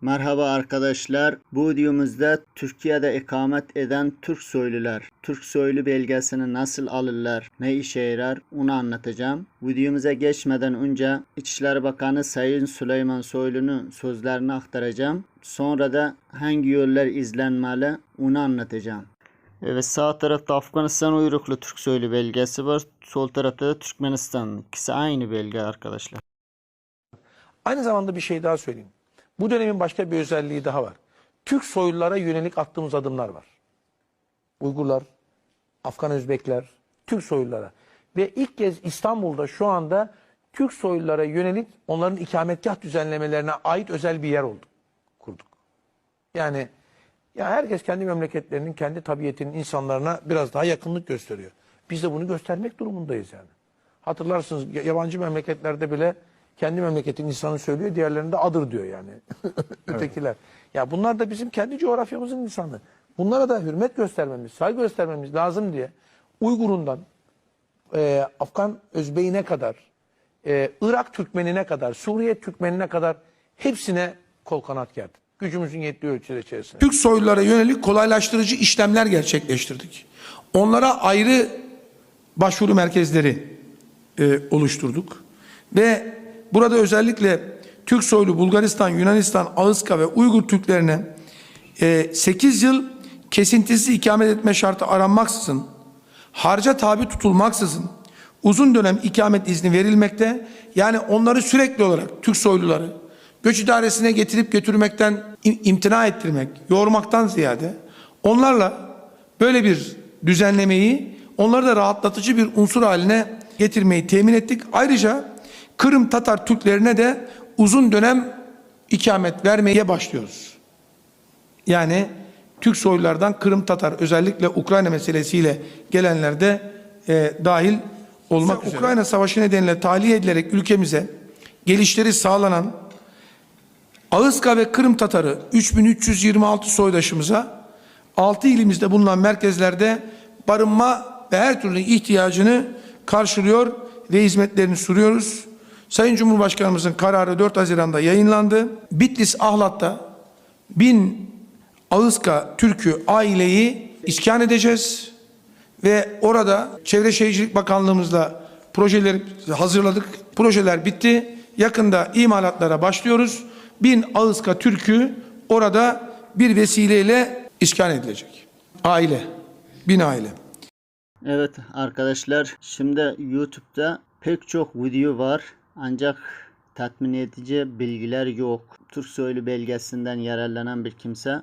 Merhaba arkadaşlar. Bu videomuzda Türkiye'de ikamet eden Türk soylular, Türk soylu belgesini nasıl alırlar, ne işe yarar onu anlatacağım. Videomuza geçmeden önce İçişleri Bakanı Sayın Süleyman Soylu'nun sözlerini aktaracağım. Sonra da hangi yollar izlenmeli onu anlatacağım. Evet sağ tarafta Afganistan uyruklu Türk soylu belgesi var. Sol tarafta da Türkmenistan. İkisi aynı belge arkadaşlar. Aynı zamanda bir şey daha söyleyeyim. Bu dönemin başka bir özelliği daha var. Türk soylulara yönelik attığımız adımlar var. Uygurlar, Afgan Özbekler, Türk soylulara. Ve ilk kez İstanbul'da şu anda Türk soylulara yönelik onların ikametgah düzenlemelerine ait özel bir yer oldu. Kurduk. Yani ya herkes kendi memleketlerinin, kendi tabiatının insanlarına biraz daha yakınlık gösteriyor. Biz de bunu göstermek durumundayız yani. Hatırlarsınız ya- yabancı memleketlerde bile kendi memleketin insanı söylüyor, diğerlerinde adır diyor yani. Ötekiler. Ya bunlar da bizim kendi coğrafyamızın insanı. Bunlara da hürmet göstermemiz, saygı göstermemiz lazım diye Uygur'undan e, Afgan Özbeyine kadar, e, Irak Türkmenine kadar, Suriye Türkmenine kadar hepsine kol kanat gerdik. Gücümüzün yettiği ölçüde içerisinde. Türk soylulara yönelik kolaylaştırıcı işlemler gerçekleştirdik. Onlara ayrı başvuru merkezleri e, oluşturduk. Ve burada özellikle Türk soylu Bulgaristan, Yunanistan, Ağızka ve Uygur Türklerine e, 8 yıl kesintisiz ikamet etme şartı aranmaksızın, harca tabi tutulmaksızın uzun dönem ikamet izni verilmekte. Yani onları sürekli olarak Türk soyluları göç idaresine getirip götürmekten im- imtina ettirmek, yormaktan ziyade onlarla böyle bir düzenlemeyi onları da rahatlatıcı bir unsur haline getirmeyi temin ettik. Ayrıca Kırım Tatar Türklerine de uzun dönem ikamet vermeye başlıyoruz. Yani Türk soylulardan Kırım Tatar özellikle Ukrayna meselesiyle gelenler de e, dahil olmak üzere. Ukrayna Savaşı nedeniyle tahliye edilerek ülkemize gelişleri sağlanan Ağızka ve Kırım Tatarı 3326 soydaşımıza 6 ilimizde bulunan merkezlerde barınma ve her türlü ihtiyacını karşılıyor ve hizmetlerini sunuyoruz. Sayın Cumhurbaşkanımızın kararı 4 Haziran'da yayınlandı. Bitlis Ahlat'ta bin Ağızka Türk'ü aileyi iskan edeceğiz ve orada Çevre Şehircilik Bakanlığımızla projeleri hazırladık. Projeler bitti. Yakında imalatlara başlıyoruz. Bin Ağızka Türk'ü orada bir vesileyle iskan edilecek. Aile. Bin aile. Evet arkadaşlar şimdi YouTube'da pek çok video var ancak tatmin edici bilgiler yok. Türk soylu belgesinden yararlanan bir kimse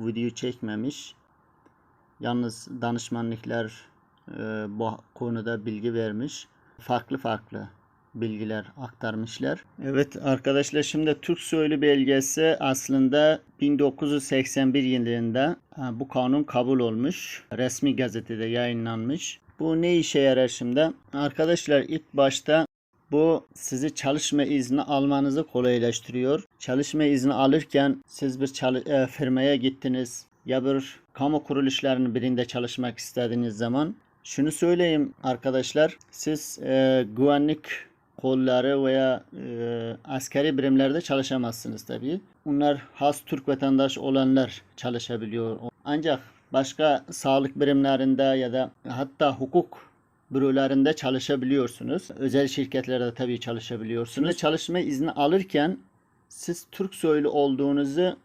video çekmemiş. Yalnız danışmanlıklar e, bu konuda bilgi vermiş. Farklı farklı bilgiler aktarmışlar. Evet arkadaşlar şimdi Türk soylu belgesi aslında 1981 yılında bu kanun kabul olmuş. Resmi gazetede yayınlanmış. Bu ne işe yarar şimdi? Arkadaşlar ilk başta bu sizi çalışma izni almanızı kolaylaştırıyor. Çalışma izni alırken siz bir e, firmaya gittiniz ya bir kamu kuruluşlarının birinde çalışmak istediğiniz zaman şunu söyleyeyim arkadaşlar siz e, güvenlik kolları veya e, askeri birimlerde çalışamazsınız tabii. Bunlar has Türk vatandaş olanlar çalışabiliyor. Ancak başka sağlık birimlerinde ya da hatta hukuk bürolarında çalışabiliyorsunuz. Özel şirketlerde tabii çalışabiliyorsunuz. Çalışma izni alırken siz Türk soylu olduğunuzu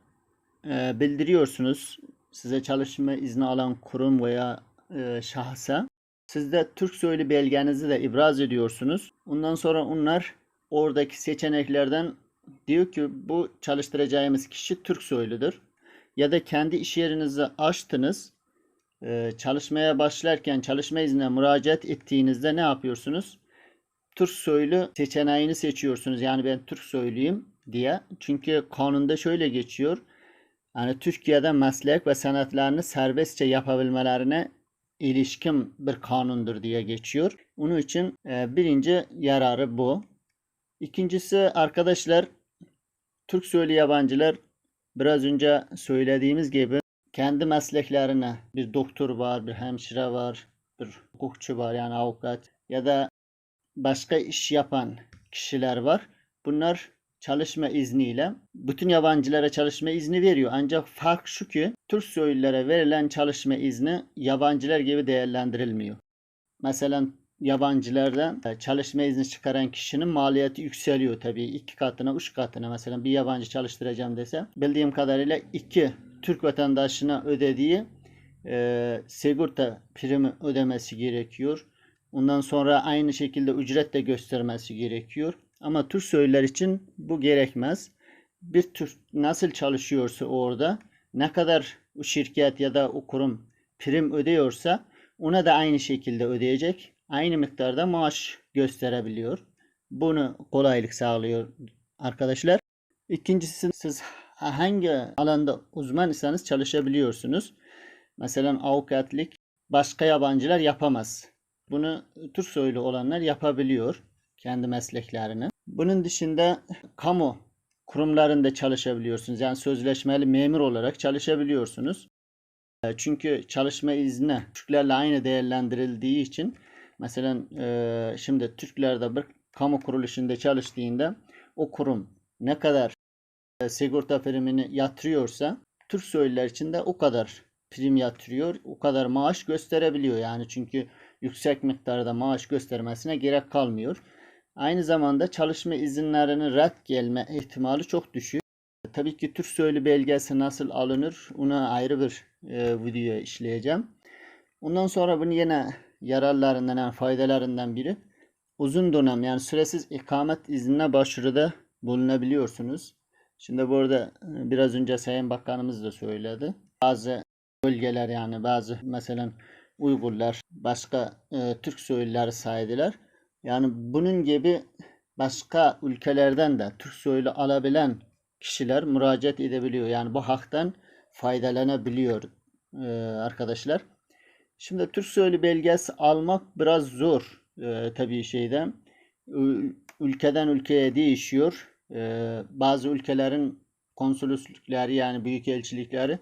e, bildiriyorsunuz. Size çalışma izni alan kurum veya e, şahsa. Siz de Türk soylu belgenizi de ibraz ediyorsunuz. Ondan sonra onlar oradaki seçeneklerden diyor ki bu çalıştıracağımız kişi Türk soyludur. Ya da kendi iş yerinizi açtınız. Ee, çalışmaya başlarken çalışma iznine müracaat ettiğinizde ne yapıyorsunuz? Türk soylu seçeneğini seçiyorsunuz. Yani ben Türk soyluyum diye. Çünkü kanunda şöyle geçiyor. Yani Türkiye'de meslek ve sanatlarını serbestçe yapabilmelerine ilişkin bir kanundur diye geçiyor. Onun için e, birinci yararı bu. İkincisi arkadaşlar Türk soylu yabancılar biraz önce söylediğimiz gibi kendi mesleklerine bir doktor var, bir hemşire var, bir hukukçu var yani avukat ya da başka iş yapan kişiler var. Bunlar çalışma izniyle bütün yabancılara çalışma izni veriyor. Ancak fark şu ki Türk soylulere verilen çalışma izni yabancılar gibi değerlendirilmiyor. Mesela yabancılardan çalışma izni çıkaran kişinin maliyeti yükseliyor tabii. iki katına, üç katına mesela bir yabancı çalıştıracağım dese bildiğim kadarıyla iki Türk vatandaşına ödediği e, sigorta primi ödemesi gerekiyor. Ondan sonra aynı şekilde ücret de göstermesi gerekiyor. Ama Türk soylular için bu gerekmez. Bir Türk nasıl çalışıyorsa orada ne kadar o şirket ya da o kurum prim ödüyorsa ona da aynı şekilde ödeyecek. Aynı miktarda maaş gösterebiliyor. Bunu kolaylık sağlıyor arkadaşlar. İkincisi siz hangi alanda uzman iseniz çalışabiliyorsunuz. Mesela avukatlık başka yabancılar yapamaz. Bunu Türk soylu olanlar yapabiliyor kendi mesleklerini. Bunun dışında kamu kurumlarında çalışabiliyorsunuz. Yani sözleşmeli memur olarak çalışabiliyorsunuz. E, Çünkü çalışma izni Türklerle aynı değerlendirildiği için mesela e, şimdi Türklerde bir kamu kuruluşunda çalıştığında o kurum ne kadar sigorta primini yatırıyorsa Türk soylular için de o kadar prim yatırıyor, o kadar maaş gösterebiliyor. Yani çünkü yüksek miktarda maaş göstermesine gerek kalmıyor. Aynı zamanda çalışma izinlerinin red gelme ihtimali çok düşük. Tabii ki Türk soylu belgesi nasıl alınır ona ayrı bir e, video işleyeceğim. Ondan sonra bunu yine yararlarından yani faydalarından biri uzun dönem yani süresiz ikamet iznine başvuruda bulunabiliyorsunuz. Şimdi burada e, biraz önce Sayın Bakanımız da söyledi. Bazı bölgeler yani bazı mesela Uygurlar başka e, Türk soyluları saydılar. Yani bunun gibi başka ülkelerden de Türk soylu alabilen kişiler müracaat edebiliyor. Yani bu haktan faydalanabiliyor e, arkadaşlar. Şimdi Türk soylu belgesi almak biraz zor e, tabii şeyden. Ül- Ülkeden ülkeye değişiyor. E, bazı ülkelerin konsoloslukları yani büyükelçilikleri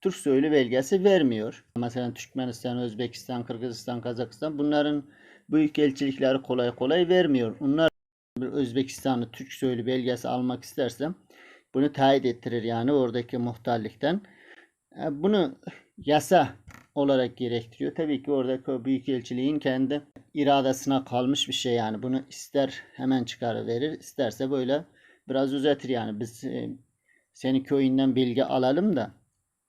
Türk soylu belgesi vermiyor. Mesela Türkmenistan, Özbekistan, Kırgızistan, Kazakistan bunların büyükelçilikleri kolay kolay vermiyor. Onlar bir Özbekistanlı Türk soylu belgesi almak istersem bunu tayit ettirir yani oradaki muhtarlıktan. E, Bunu yasa olarak gerektiriyor. Tabii ki oradaki o büyükelçiliğin kendi iradesine kalmış bir şey yani. Bunu ister hemen çıkarıverir, isterse böyle biraz uzadır yani. Biz e, seni köyünden bilgi alalım da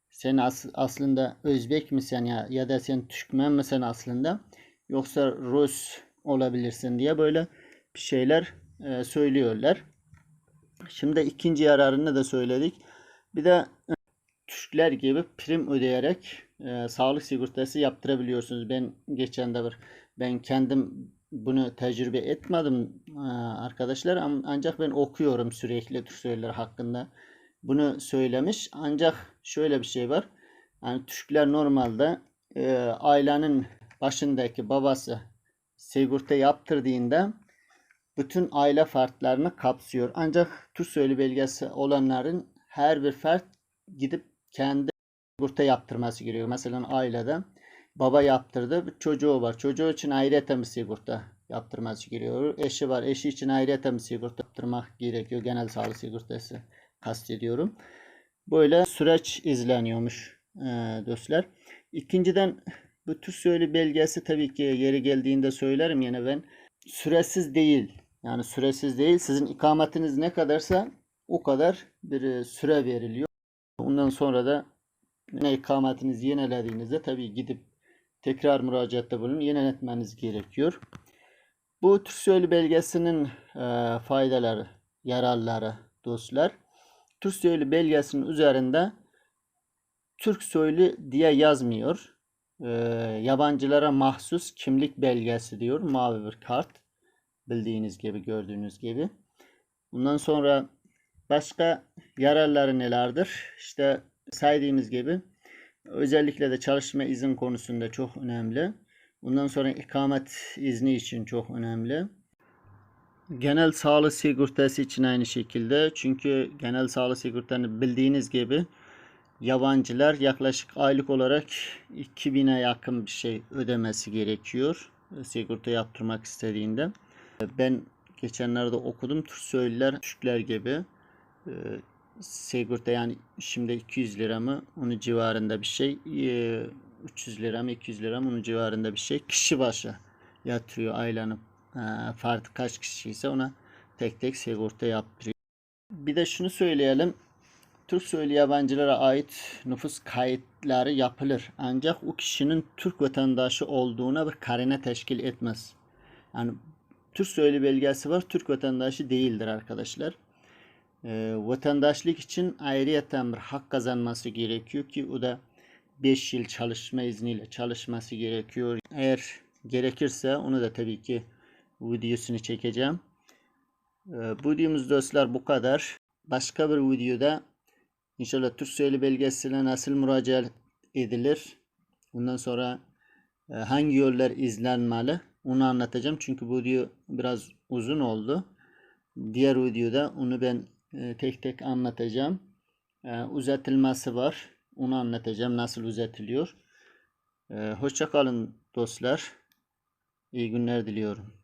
sen as- aslında Özbek misin ya ya da sen Türkmen misin aslında yoksa Rus olabilirsin diye böyle bir şeyler e, söylüyorlar. Şimdi ikinci yararını da söyledik. Bir de e, Türkler gibi prim ödeyerek e, sağlık sigortası yaptırabiliyorsunuz. Ben geçen de bir ben kendim bunu tecrübe etmedim e, arkadaşlar ancak ben okuyorum sürekli Türk soyluları hakkında bunu söylemiş. Ancak şöyle bir şey var. Yani Türkler normalde e, ailenin başındaki babası sigorta yaptırdığında bütün aile fertlerini kapsıyor. Ancak Türk belgesi olanların her bir fert gidip kendi sigorta yaptırması gerekiyor. Mesela ailede baba yaptırdı, çocuğu var. Çocuğu için ayrıca bir sigorta yaptırması gerekiyor. Eşi var, eşi için ayrıca bir sigorta yaptırmak gerekiyor. Genel sağlık sigortası kastediyorum. Böyle süreç izleniyormuş e, dostlar. İkinciden bu Türk soylu belgesi tabii ki yeri geldiğinde söylerim yine ben. Süresiz değil. Yani süresiz değil. Sizin ikametiniz ne kadarsa o kadar bir e, süre veriliyor. Ondan sonra da yine ikametinizi yenilediğinizde tabii gidip tekrar müracaatte bulun yeniletmeniz gerekiyor. Bu Türk soylu belgesinin e, faydaları, yararları dostlar. Türk soylu belgesinin üzerinde Türk soylu diye yazmıyor. Ee, yabancılara mahsus kimlik belgesi diyor. Mavi bir kart. Bildiğiniz gibi, gördüğünüz gibi. Bundan sonra başka yararları nelerdir? İşte saydığımız gibi özellikle de çalışma izin konusunda çok önemli. Bundan sonra ikamet izni için çok önemli. Genel sağlık sigortası için aynı şekilde. Çünkü genel sağlık sigortanı bildiğiniz gibi yabancılar yaklaşık aylık olarak 2000'e yakın bir şey ödemesi gerekiyor. e, Sigorta yaptırmak istediğinde. Ben geçenlerde okudum. Türk söylüler Türkler gibi e, sigorta yani şimdi 200 lira mı onun civarında bir şey e, 300 lira mı 200 lira mı onun civarında bir şey kişi başı yatırıyor aylanıp e, farklı kaç kişi ise ona tek tek sigorta yaptırıyor. Bir de şunu söyleyelim. Türk soylu yabancılara ait nüfus kayıtları yapılır. Ancak o kişinin Türk vatandaşı olduğuna bir karine teşkil etmez. Yani Türk soylu belgesi var, Türk vatandaşı değildir arkadaşlar. Ee, vatandaşlık için ayrıyeten bir hak kazanması gerekiyor ki o da 5 yıl çalışma izniyle çalışması gerekiyor. Eğer gerekirse onu da tabii ki videosunu çekeceğim. Ee, bu videomuz dostlar bu kadar. Başka bir videoda inşallah Türk Söylü belgesine nasıl müracaat edilir? Bundan sonra e, hangi yollar izlenmeli? Onu anlatacağım. Çünkü bu video biraz uzun oldu. Diğer videoda onu ben e, tek tek anlatacağım. E, uzatılması var. Onu anlatacağım. Nasıl uzatılıyor. E, hoşça kalın dostlar. İyi günler diliyorum.